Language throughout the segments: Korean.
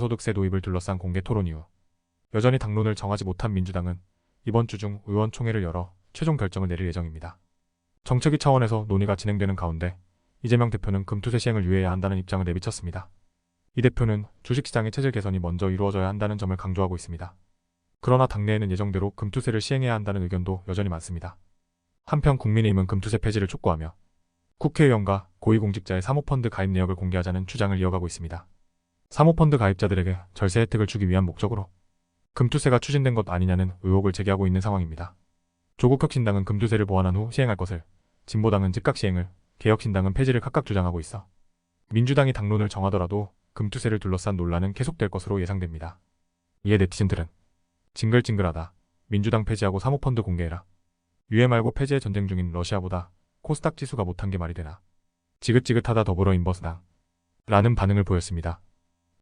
소득세 도입을 둘러싼 공개 토론 이후 여전히 당론을 정하지 못한 민주당은 이번 주 중 의원총회를 열어 최종 결정을 내릴 예정입니다. 정책위 차원에서 논의가 진행되는 가운데 이재명 대표는 금투세 시행을 유예해야 한다는 입장을 내비쳤습니다. 이 대표는 주식시장의 체질 개선이 먼저 이루어져야 한다는 점을 강조하고 있습니다. 그러나 당내에는 예정대로 금투세를 시행해야 한다는 의견도 여전히 많습니다. 한편 국민의힘은 금투세 폐지를 촉구하며 국회의원과 고위공직자의 사모펀드 가입 내역을 공개하자는 주장을 이어가고 있습니다. 사모펀드 가입자들에게 절세 혜택을 주기 위한 목적으로 금투세가 추진된 것 아니냐는 의혹을 제기하고 있는 상황입니다. 조국혁신당은 금투세를 보완한 후 시행할 것을, 진보당은 즉각 시행을, 개혁신당은 폐지를 각각 주장하고 있어 민주당이 당론을 정하더라도 금투세를 둘러싼 논란은 계속될 것으로 예상됩니다. 이에 네티즌들은 징글징글하다. 민주당 폐지하고 사모펀드 공개해라. 유해 말고 폐지에 전쟁 중인 러시아보다 코스닥 지수가 못한 게 말이 되나. 지긋지긋하다 더불어 인버스당. 라는 반응을 보였습니다.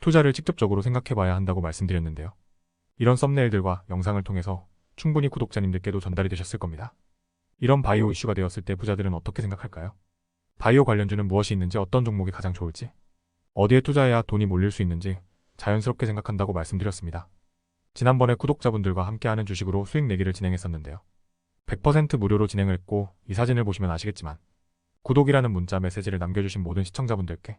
투자를 직접적으로 생각해봐야 한다고 말씀드렸는데요. 이런 썸네일들과 영상을 통해서 충분히 구독자님들께도 전달이 되셨을 겁니다. 이런 바이오 이슈가 되었을 때 부자들은 어떻게 생각할까요? 바이오 관련주는 무엇이 있는지 어떤 종목이 가장 좋을지 어디에 투자해야 돈이 몰릴 수 있는지 자연스럽게 생각한다고 말씀드렸습니다. 지난번에 구독자분들과 함께하는 주식으로 수익 내기를 진행했었는데요. 100% 무료로 진행을 했고 이 사진을 보시면 아시겠지만 구독이라는 문자 메시지를 남겨주신 모든 시청자분들께